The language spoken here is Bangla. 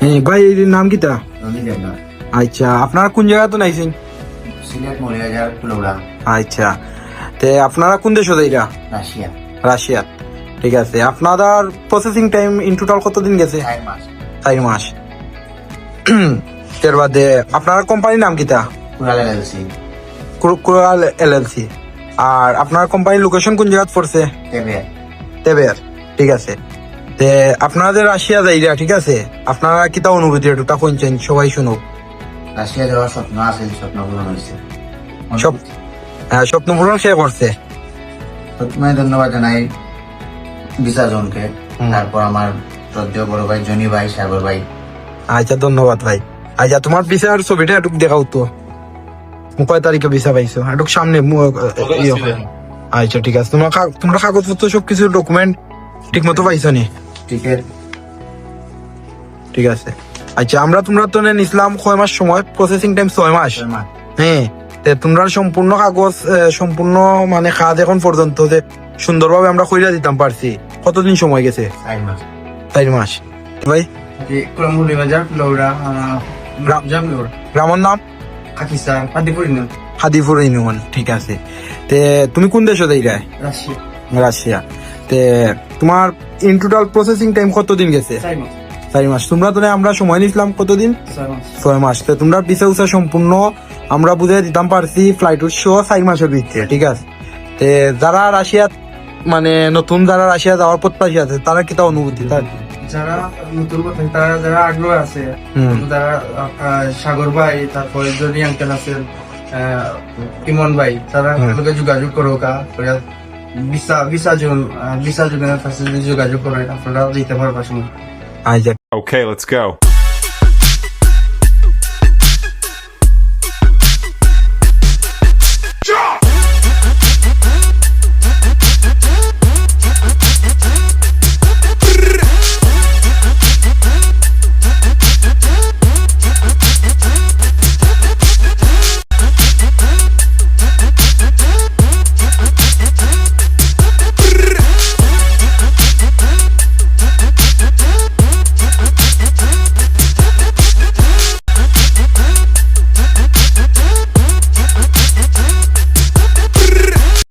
হ্যাঁ ভাই এর নাম কিতা আচ্ছা আপনারা কোন জায়গা তো নাইছেন? সিলেট মরিয়াজার কুলৌড়া আচ্ছা তে আপনারা কোন দেশ যাইরা রাশিয়া। রাশিয়া ঠিক আছে। আপনাদের প্রসেসিং টাইম ইন টোটাল কতদিন গেছে? চার মাস। এর বাদে আপনার কোম্পানির নাম কিতা কুরাল এলএলসি আর আপনার কোম্পানির লোকেশন কোন জায়গাত পড়ছে? তেবের ঠিক আছে। তে আপনারা যে রাশিয়া যাইরা ঠিক আছে? আপনারা কি তা অনুভূতি একটু কইছেন সবাই শুনুক রাশিয়া যাওয়ার স্বপ্ন আছে স্বপ্ন পূরণ হয়েছে। সব হ্যাঁ, স্বপ্ন পূরণ সে করছে। প্রথমে ধন্যবাদ জানাই তারপর আমার শ্রদ্ধেয় বড় ভাই জনি ভাই সাগর ভাই। আচ্ছা ধন্যবাদ ভাই। আচ্ছা তোমার বিচার ছবিটা একটু দেখাও তো। কয় তারিখে ভিসা পাইছো? একটু সামনে ইয়ে আচ্ছা ঠিক আছে। তোমার তোমরা কাগজপত্র সবকিছু ডকুমেন্ট ঠিক মতো পাইছো নি? ঠিক আছে। আচ্ছা আমরা তোমরা তো নেন ইসলাম মাস সময় প্রসেসিং টাইম ছয় মাস। হ্যাঁ তে তোমরা সম্পূর্ণ কাগজ সম্পূর্ণ মানে কাজ এখন পর্যন্ত যে সুন্দরভাবে আমরা কইরা দিতাম পারছি। কতদিন সময় গেছে? চার মাস। চার মাস। ভাই? গ্রামের নাম? পাকিস্তান হাদিপুর ইউনিয়ন। ঠিক আছে। তে তুমি কোন দেশে রাশিয়া। রাশিয়া। তে তোমার ইন টোটাল প্রসেসিং টাইম কতদিন গেছে? চার মাস। তোমরা তো আমরা সময় নিছিলাম কতদিন? ছয় মাস। তো তোমরা পিছে সম্পূর্ণ আমরা বুঝে দিতাম পারছি ফ্লাইট চার মাসের ভিতরে ঠিক আছে? তে যারা রাশিয়াত মানে নতুন যারা রাশিয়া যাওয়ার প্রত্যাশী আছে তারা কিতা অনুভূতি তার? যারা নতুন কথা তারা যারা আগ্রহ আছে যারা সাগর ভাই তারপরে যদি আঙ্কেল আছেন ইমন ভাই তারা যোগাযোগ করো কা ভিসা ভিসা জন ভিসা জনের কাছে যদি যোগাযোগ করে আপনারা দিতে পারবা সময় আচ্ছা Okay, let's go.